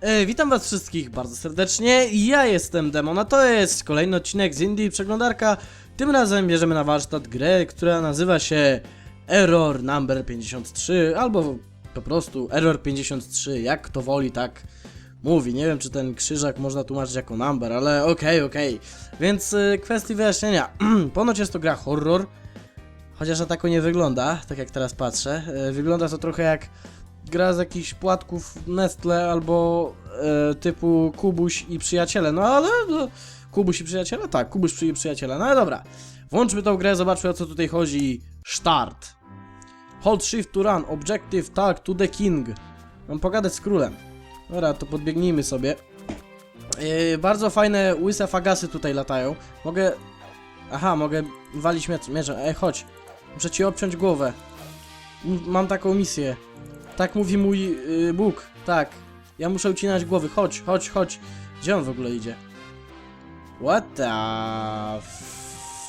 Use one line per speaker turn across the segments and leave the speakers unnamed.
E, witam was wszystkich bardzo serdecznie, ja jestem Demon, a to jest kolejny odcinek z Indie Przeglądarka. Tym razem bierzemy na warsztat grę, która nazywa się Error Number 53, albo po prostu Error 53, jak kto woli, tak mówi. Nie wiem, czy ten krzyżak można tłumaczyć jako number, ale okej, okej. Więc y, kwestii wyjaśnienia. Ponoć jest to gra horror, chociaż na tako nie wygląda, tak jak teraz patrzę. E, wygląda to trochę jak gra z jakichś płatków Nestle albo e, typu Kubuś i przyjaciele, no ale no, Kubuś i przyjaciele? Tak, Kubuś i przyjaciele, no ale dobra. Włączmy tą grę, zobaczmy o co tutaj chodzi. Start. Hold shift to run, objective talk to the king. Mam pogadać z królem. Dobra, to podbiegnijmy sobie. E, bardzo fajne łyse fagasy tutaj latają. Mogę... Aha, mogę walić miecz, mieczem. Ej, chodź. Muszę ci obciąć głowę. M- Mam taką misję. Tak mówi mój y, Bóg. Tak. Ja muszę ucinać głowy. Chodź, chodź, chodź. Gdzie on w ogóle idzie? What the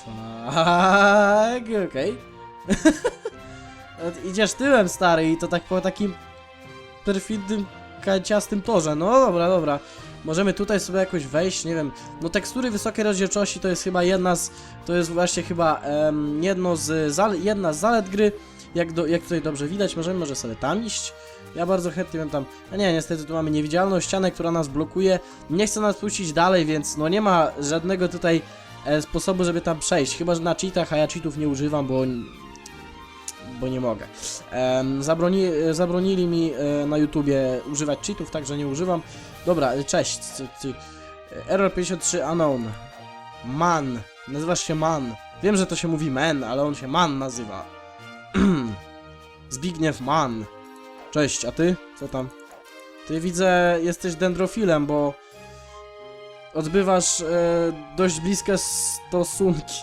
fuck? Okej. Idziesz tyłem, stary, i to tak po takim perfidnym, kanciastym torze. No dobra, dobra. Możemy tutaj sobie jakoś wejść, nie wiem. No tekstury wysokiej rozdzielczości to jest chyba jedna z... To jest właśnie chyba em, jedno z jedna z zalet gry. Jak, do, jak tutaj dobrze widać, możemy może sobie tam iść. Ja bardzo chętnie bym tam... A nie, niestety tu mamy niewidzialną ścianę, która nas blokuje. Nie chce nas puścić dalej, więc no nie ma żadnego tutaj e, sposobu, żeby tam przejść. Chyba, że na cheatach, a ja cheatów nie używam, bo... Bo nie mogę. Zabroni, zabronili mi e, na YouTubie używać cheatów, także nie używam. Dobra, e, cześć. Error 53 Unknown. Man. Nazywasz się Man. Wiem, że to się mówi Man, ale on się Man nazywa. Zbigniew Mann. Cześć, a ty? Co tam? Ty widzę, jesteś dendrofilem, bo odbywasz e, dość bliskie stosunki.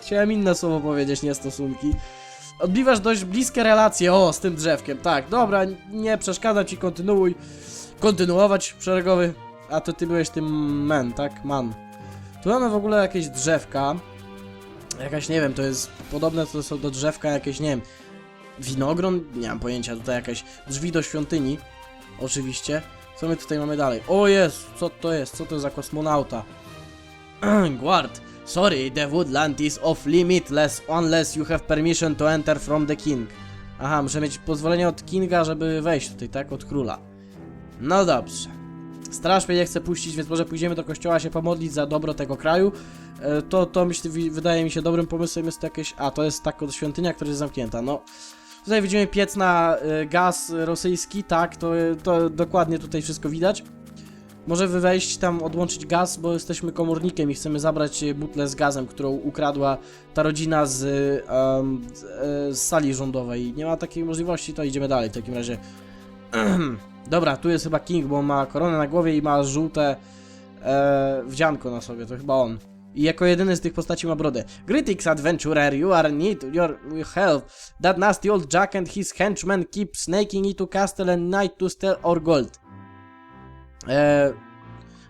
Chciałem inne słowo powiedzieć, nie stosunki. Odbywasz dość bliskie relacje, o, z tym drzewkiem, tak, dobra, nie przeszkadza ci, kontynuuj. Kontynuować szeregowy. A to ty byłeś tym man, tak? Man. Tu mamy w ogóle jakieś drzewka. Jakaś, nie wiem, to jest podobne to są do drzewka jakieś, nie wiem, winogron? Nie mam pojęcia, tutaj jakieś drzwi do świątyni. Oczywiście. Co my tutaj mamy dalej? O jest, co to jest? Co to za kosmonauta? Guard, sorry, the woodland is off limitless unless you have permission to enter from the king. Aha, muszę mieć pozwolenie od kinga, żeby wejść tutaj, tak? Od króla. No dobrze. Straż mnie nie chce puścić, więc może pójdziemy do kościoła się pomodlić za dobro tego kraju. E, To, to myślę, wydaje mi się dobrym pomysłem jest to jakieś... A, to jest taka świątynia, która jest zamknięta, no. Tutaj widzimy piec na e, gaz rosyjski, tak, to, to dokładnie tutaj wszystko widać. Może wejść tam, odłączyć gaz, bo jesteśmy komornikiem i chcemy zabrać e, butlę z gazem, którą ukradła ta rodzina z, em, z, e, z sali rządowej. Nie ma takiej możliwości, to idziemy dalej w takim razie. Dobra, tu jest chyba King, bo ma koronę na głowie i ma żółte e, wdzianko na sobie, to chyba on. I jako jedyny z tych postaci ma brodę. Greetings, adventurer, you are need your help. That nasty old Jack and his henchmen keep snaking into castle and night to steal our gold. E,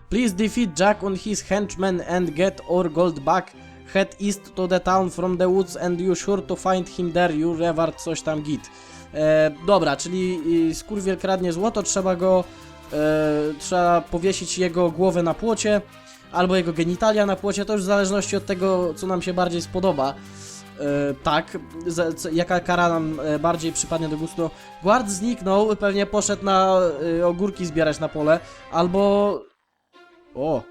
please defeat Jack and his henchmen and get our gold back. Head east to the town from the woods and you sure to find him there, you reward coś tam git. E, dobra, czyli y, skurwiel kradnie złoto, trzeba go, e, trzeba powiesić jego głowę na płocie, albo jego genitalia na płocie, to już w zależności od tego, co nam się bardziej spodoba. E, tak, jaka kara nam e, bardziej przypadnie do gustu. Guard zniknął, pewnie poszedł na e, ogórki zbierać na pole, albo... O!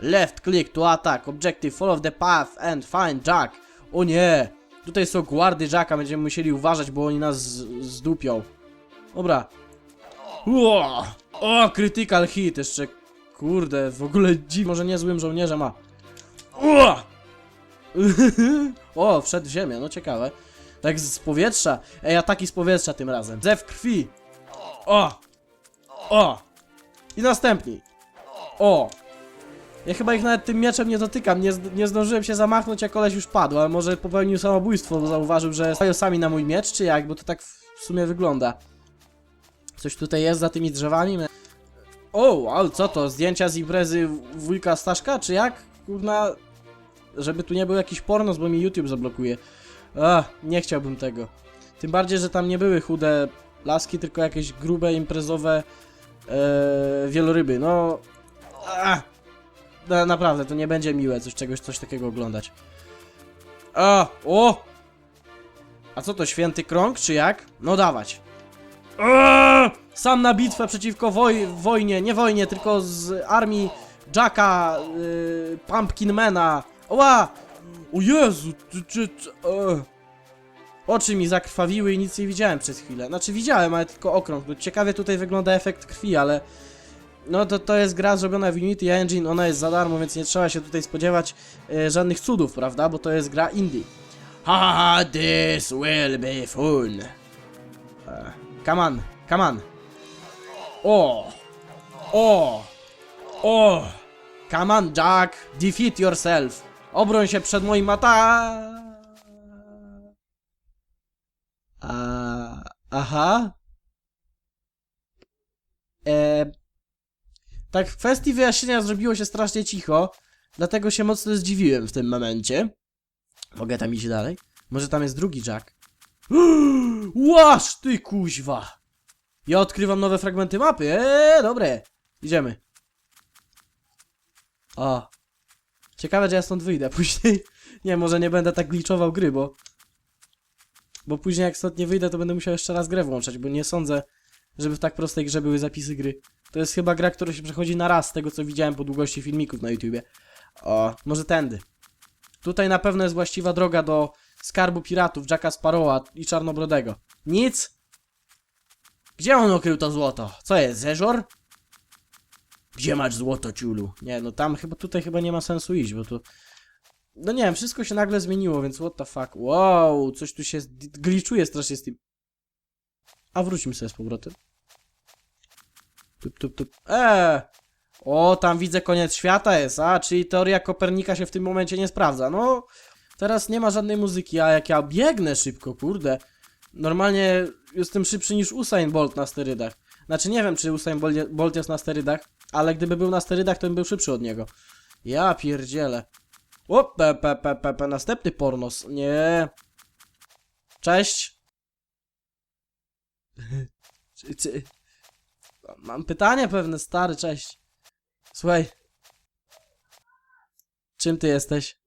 Left click to attack, objective, follow the path and find Jack. O nie! Tutaj są guardy Jacka, będziemy musieli uważać, bo oni nas zdupią. Dobra. O, critical hit jeszcze. Kurde, w ogóle dziw, może niezłym żołnierzem, a. O! o, wszedł w ziemię, no ciekawe. Tak z powietrza. Ej, ataki z powietrza tym razem. Zew krwi. O! O! I następni. O! Ja chyba ich nawet tym mieczem nie dotykam, nie, nie zdążyłem się zamachnąć, jak koleś już padł, ale może popełnił samobójstwo, bo zauważył, że stają sami na mój miecz, czy jak, bo to tak w sumie wygląda. Coś tutaj jest za tymi drzewami? O, ale co to, zdjęcia z imprezy wujka Staszka, czy jak? Kurna, żeby tu nie był jakiś pornos, bo mi YouTube zablokuje. Ach, nie chciałbym tego. Tym bardziej, że tam nie były chude laski, tylko jakieś grube, imprezowe e, wieloryby, no... A, na, naprawdę, to nie będzie miłe coś, czegoś, coś takiego oglądać. A, o! A co to, święty krąg, czy jak? No dawać. Eee! Sam na bitwę przeciwko woj wojnie, nie wojnie, tylko z armii Jacka, yy, Pumpkinmana. Oła! O Jezu, ty, ty, ty, e. Oczy mi zakrwawiły i nic nie widziałem przez chwilę. Znaczy widziałem, ale tylko okrąg. No, ciekawie tutaj wygląda efekt krwi, ale... No to, to jest gra zrobiona w Unity Engine, ona jest za darmo, więc nie trzeba się tutaj spodziewać e, żadnych cudów, prawda? Bo to jest gra indie. Ha, this will be fun. E, come on, come on. O! O! O! Come on, Jack! Defeat yourself! Obroń się przed moim ata... A... Aha. E... Tak, w kwestii wyjaśnienia zrobiło się strasznie cicho, dlatego się mocno zdziwiłem w tym momencie. Mogę tam iść dalej? Może tam jest drugi Jack? Łaż ty kuźwa! Ja odkrywam nowe fragmenty mapy, eee, dobre. Idziemy. O. Ciekawe, że ja stąd wyjdę później. Nie, może nie będę tak gliczował gry, bo... Bo później jak stąd nie wyjdę, to będę musiał jeszcze raz grę włączać, bo nie sądzę, żeby w tak prostej grze były zapisy gry. To jest chyba gra, która się przechodzi na raz, z tego co widziałem po długości filmików na YouTubie. O, może tędy. Tutaj na pewno jest właściwa droga do skarbu piratów, Jacka Sparrowa i Czarnobrodego. Nic? Gdzie on ukrył to złoto? Co jest, zeżor? Gdzie masz złoto, ciulu? Nie, no tam chyba, tutaj chyba nie ma sensu iść, bo tu... No nie wiem, wszystko się nagle zmieniło, więc what the fuck. Wow, coś tu się gliczuje strasznie z tym. A wróćmy sobie z powrotem. Tup, tup, tup. Eee! O, tam widzę koniec świata jest, a, czyli teoria Kopernika się w tym momencie nie sprawdza. No, teraz nie ma żadnej muzyki, a jak ja biegnę szybko, kurde. Normalnie jestem szybszy niż Usain Bolt na sterydach. Znaczy nie wiem, czy Usain Bol- Bolt jest na sterydach, ale gdyby był na sterydach, to bym był szybszy od niego. Ja pierdzielę. O, pe, pe, pe, pe, pe, następny pornos. Nie. Cześć. Mam pytanie pewne, stary, cześć. Słuchaj. Czym ty jesteś?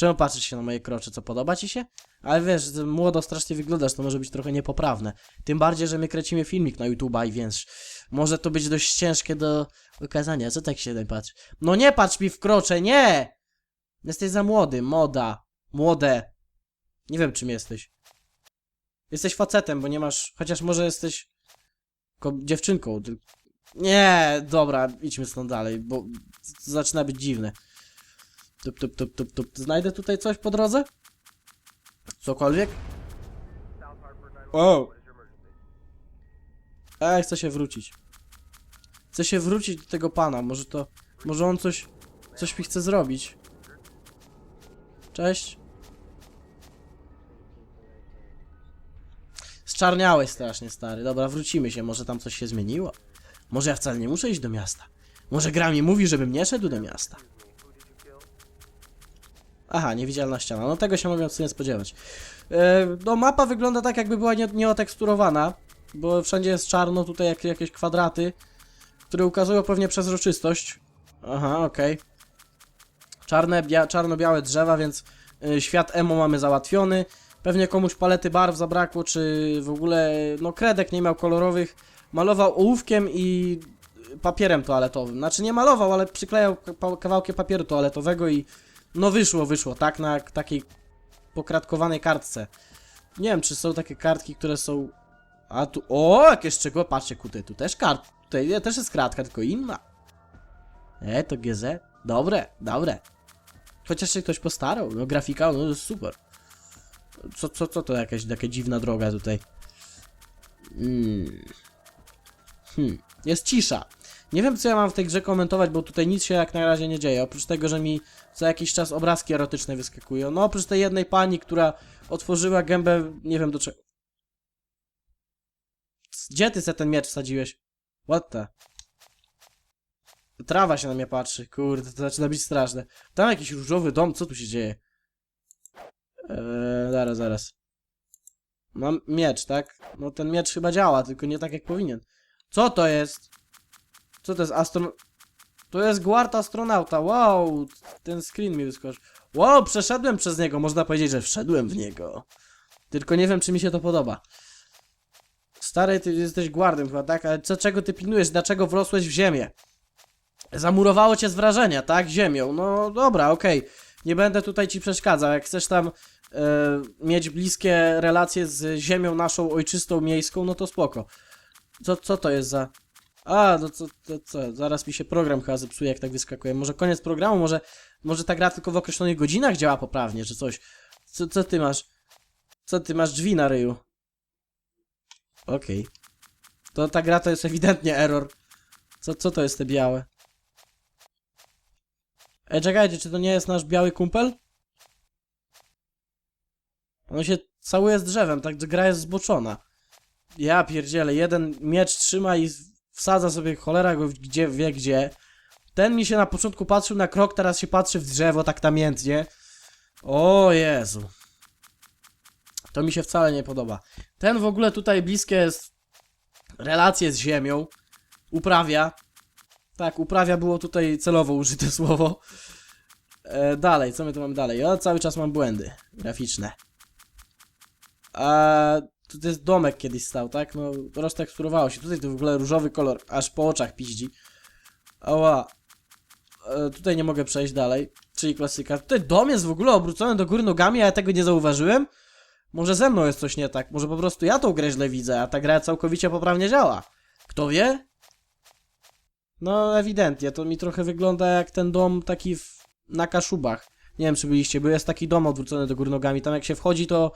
Czemu patrzysz się na moje krocze? Co, podoba ci się? Ale wiesz, młodo strasznie wyglądasz, to może być trochę niepoprawne. Tym bardziej, że my krecimy filmik na YouTube'a i więc może to być dość ciężkie do okazania. Co tak się nie patrzy? No nie patrz mi w krocze, nie! Jesteś za młody, moda, młode. Nie wiem czym jesteś. Jesteś facetem, bo nie masz, chociaż może jesteś dziewczynką. Nie, dobra, idźmy stąd dalej, bo zaczyna być dziwne. Tup, tup, tup, tup, tup. Znajdę tutaj coś po drodze? Cokolwiek? O! Ej, chcę się wrócić. Chcę się wrócić do tego pana, może to... Może on coś... Coś mi chce zrobić. Cześć. Zczarniałeś strasznie, stary. Dobra, wrócimy się, może tam coś się zmieniło. Może ja wcale nie muszę iść do miasta. Może gra mi mówi, żebym nie szedł do miasta. Aha, niewidzialna ściana. No tego się mogłem sobie spodziewać. E, no mapa wygląda tak, jakby była nie, nieoteksturowana, bo wszędzie jest czarno, tutaj jak, jakieś kwadraty, które ukazują pewnie przezroczystość. Aha, okej. Czarne, bia czarno-białe drzewa, więc y, świat emo mamy załatwiony. Pewnie komuś palety barw zabrakło, czy w ogóle, no kredek nie miał kolorowych. Malował ołówkiem i papierem toaletowym. Znaczy nie malował, ale przyklejał ka- kawałkiem papieru toaletowego i no wyszło, wyszło, tak, na takiej pokratkowanej kartce. Nie wiem, czy są takie kartki, które są... A tu... O, jakieś czego? Patrzcie, kurde, tu też kart... Tutaj też jest kratka, tylko inna. E, to GZ. Dobre, dobre. Chociaż się ktoś postarał, no grafika, no super. Co, co, co to jakaś taka dziwna droga tutaj? Mm. Hmm. Jest cisza. Nie wiem, co ja mam w tej grze komentować, bo tutaj nic się jak na razie nie dzieje. Oprócz tego, że mi co jakiś czas obrazki erotyczne wyskakują. No, oprócz tej jednej pani, która otworzyła gębę, nie wiem do czego. Gdzie ty se ten miecz wsadziłeś? What the? Trawa się na mnie patrzy, kurde, to zaczyna być straszne. Tam jakiś różowy dom, co tu się dzieje? Eee, zaraz, zaraz. Mam miecz, tak? No ten miecz chyba działa, tylko nie tak jak powinien. Co to jest? Co to jest astron... To jest guard astronauta, wow! Ten screen mi wyskoczył. Wow, przeszedłem przez niego, można powiedzieć, że wszedłem w niego. Tylko nie wiem, czy mi się to podoba. Stary, ty jesteś guardem chyba, tak? Ale co, czego ty pilnujesz? Dlaczego wrosłeś w ziemię? Zamurowało cię z wrażenia, tak? Ziemią. No dobra, okej. Nie będę tutaj ci przeszkadzał. Jak chcesz tam e, mieć bliskie relacje z ziemią naszą ojczystą, miejską, no to spoko. Co, co to jest za... A, no co, to, co, zaraz mi się program chyba zepsuje, jak tak wyskakuje. Może koniec programu, może, może ta gra tylko w określonych godzinach działa poprawnie, czy coś. Co, co ty masz? Co ty masz drzwi na ryju? Okej. To ta gra to jest ewidentnie error. Co, co to jest te białe? Ej, czekajcie, czy to nie jest nasz biały kumpel? On się całuje z drzewem, tak gra jest zboczona. Ja pierdzielę, jeden miecz trzyma i wsadza sobie cholera go gdzie wie gdzie. Ten mi się na początku patrzył na krok, teraz się patrzy w drzewo tak namiętnie. O Jezu. To mi się wcale nie podoba. Ten w ogóle tutaj bliskie jest relacje z ziemią. Uprawia. Tak, uprawia było tutaj celowo użyte słowo. E, dalej, co my tu mamy dalej? Ja cały czas mam błędy graficzne. A tu jest domek kiedyś stał, tak? No, rozteksturowało się. Tutaj to w ogóle różowy kolor, aż po oczach piździ. Ała. E, tutaj nie mogę przejść dalej, czyli klasyka. Tutaj dom jest w ogóle obrócony do góry nogami, a ja tego nie zauważyłem. Może ze mną jest coś nie tak, może po prostu ja tą grę źle widzę, a ta gra całkowicie poprawnie działa. Kto wie? No, ewidentnie, to mi trochę wygląda jak ten dom taki w, na Kaszubach. Nie wiem, czy byliście, bo jest taki dom odwrócony do góry nogami. Tam jak się wchodzi, to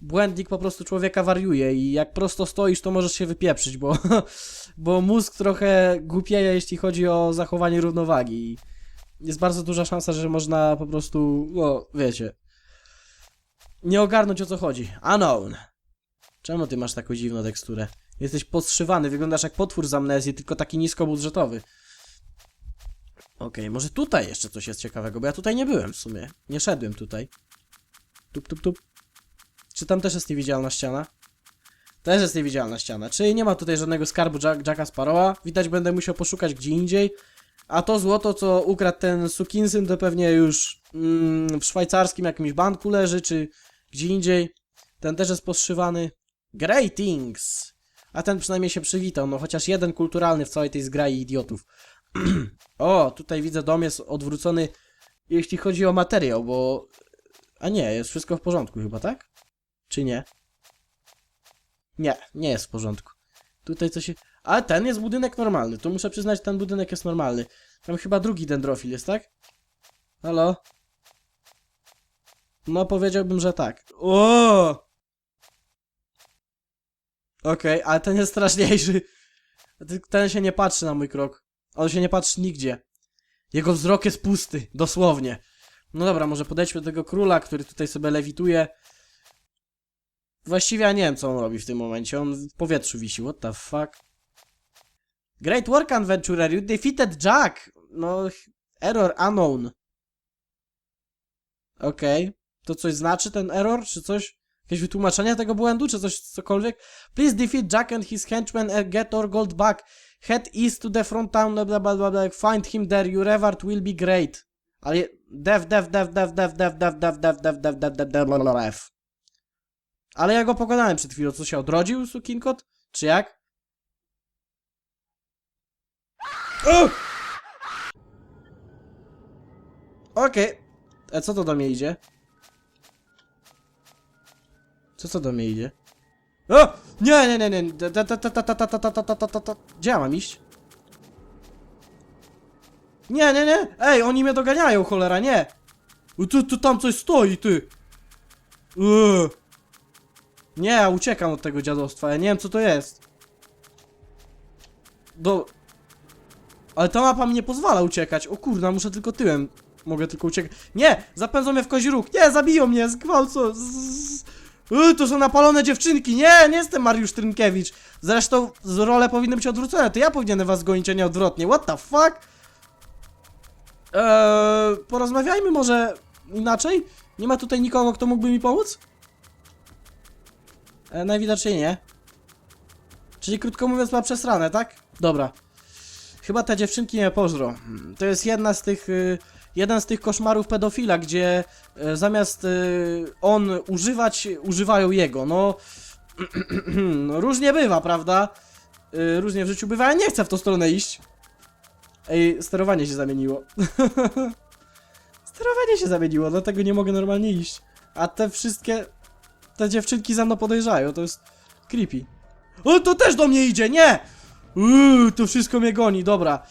błędnik po prostu człowieka wariuje i jak prosto stoisz, to możesz się wypieprzyć, bo, bo mózg trochę głupieje, jeśli chodzi o zachowanie równowagi. I jest bardzo duża szansa, że można po prostu, no, wiecie, nie ogarnąć o co chodzi. Unknown. Czemu ty masz taką dziwną teksturę? Jesteś podszywany, wyglądasz jak potwór z amnezji, tylko taki niskobudżetowy. Okej, może tutaj jeszcze coś jest ciekawego, bo ja tutaj nie byłem w sumie. Nie szedłem tutaj. Tup, tup, tup. Czy tam też jest niewidzialna ściana? Też jest niewidzialna ściana, czyli nie ma tutaj żadnego skarbu Jack, Jacka Sparrowa. Widać, będę musiał poszukać gdzie indziej. A to złoto, co ukradł ten sukinsyn, to pewnie już mm, w szwajcarskim jakimś banku leży, czy gdzie indziej. Ten też jest poszywany. Greatings! A ten przynajmniej się przywitał, no chociaż jeden kulturalny w całej tej zgrai idiotów. o, tutaj widzę dom jest odwrócony, jeśli chodzi o materiał, bo... A nie, jest wszystko w porządku chyba, tak? Czy nie? Nie, nie jest w porządku. Tutaj coś. Ale ten jest budynek normalny, to muszę przyznać, ten budynek jest normalny. Tam chyba drugi dendrofil jest, tak? Halo? No, powiedziałbym, że tak. O! Okej, ale ten jest straszniejszy. Ten się nie patrzy na mój krok. On się nie patrzy nigdzie. Jego wzrok jest pusty, dosłownie. No dobra, może podejdźmy do tego króla, który tutaj sobie lewituje. Właściwie ja nie wiem, co on robi w tym momencie. On w powietrzu wisi. What the fuck? Great work, adventurer. You defeated Jack. No, error unknown. Okej. To coś znaczy ten error, czy coś? Jakieś wytłumaczenie tego błędu, czy coś, cokolwiek? Please defeat Jack and his henchmen and get our gold back. Head east to the front town, blah blah blah blah. Find him there, your reward will be great. Ale dev, dev, dev, dev, dev, dev, dev, dev, dev, dev, dev, dev, dev, dev, blah, blah, blah. Ale ja go pokonałem przed chwilą. Co się odrodził, sukinkot? Czy jak? Okej. Okay. A co to do mnie idzie? Co co do mnie idzie? O! Nie, nie, nie, nie. Gdzie ja mam iść? Nie, nie, nie. Ej, oni mnie doganiają, cholera, nie. Tu, tu tam coś stoi, ty. Eee. Nie, ja uciekam od tego dziadostwa. Ja nie wiem, co to jest. Do... Ale ta mapa mi nie pozwala uciekać. O kurna, muszę tylko tyłem. Mogę tylko uciekać. Nie! Zapędzą mnie w kozi róg. Nie, zabiją mnie, zgwałcą. Z... Yy, to są napalone dziewczynki. Nie, nie jestem Mariusz Trynkiewicz. Zresztą role powinny być odwrócone. To ja powinienem was gonić, a nie odwrotnie. What the fuck? Eee, porozmawiajmy może inaczej? Nie ma tutaj nikogo, kto mógłby mi pomóc? E, najwidoczniej nie. Czyli krótko mówiąc ma przesrane, tak? Dobra. Chyba te dziewczynki mnie pożrą. Hmm, To jest jedna z tych... Y, jeden z tych koszmarów pedofila, gdzie e, zamiast y, on używać, używają jego. No... no różnie bywa, prawda? Y, różnie w życiu bywa, ale nie chcę w tą stronę iść. Ej, sterowanie się zamieniło. sterowanie się zamieniło, dlatego nie mogę normalnie iść. A te wszystkie... Te dziewczynki za mną podejrzają, to jest creepy. O, to też do mnie idzie, nie! Uuu, to wszystko mnie goni, dobra.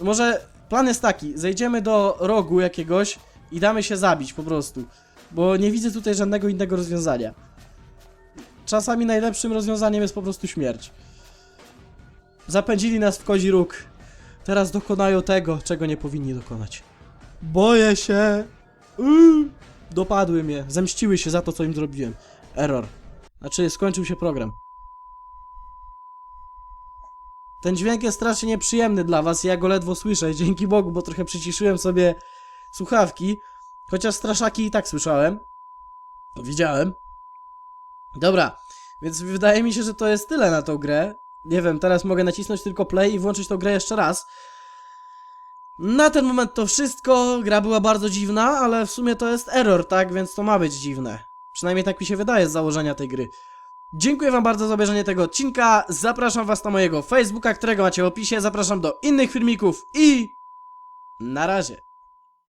Może plan jest taki, zejdziemy do rogu jakiegoś i damy się zabić po prostu. Bo nie widzę tutaj żadnego innego rozwiązania. Czasami najlepszym rozwiązaniem jest po prostu śmierć. Zapędzili nas w kozi róg. Teraz dokonają tego, czego nie powinni dokonać. Boję się. Uuu. Dopadły mnie, zemściły się za to, co im zrobiłem. Error. Znaczy, skończył się program. Ten dźwięk jest strasznie nieprzyjemny dla was, ja go ledwo słyszę, dzięki Bogu, bo trochę przyciszyłem sobie słuchawki. Chociaż straszaki i tak słyszałem. Widziałem. Dobra, więc wydaje mi się, że to jest tyle na tą grę. Nie wiem, teraz mogę nacisnąć tylko play i włączyć tą grę jeszcze raz. Na ten moment to wszystko. Gra była bardzo dziwna, ale w sumie to jest error, tak? Więc to ma być dziwne. Przynajmniej tak mi się wydaje z założenia tej gry. Dziękuję wam bardzo za obejrzenie tego odcinka. Zapraszam was na mojego Facebooka, którego macie w opisie. Zapraszam do innych filmików i... Na razie.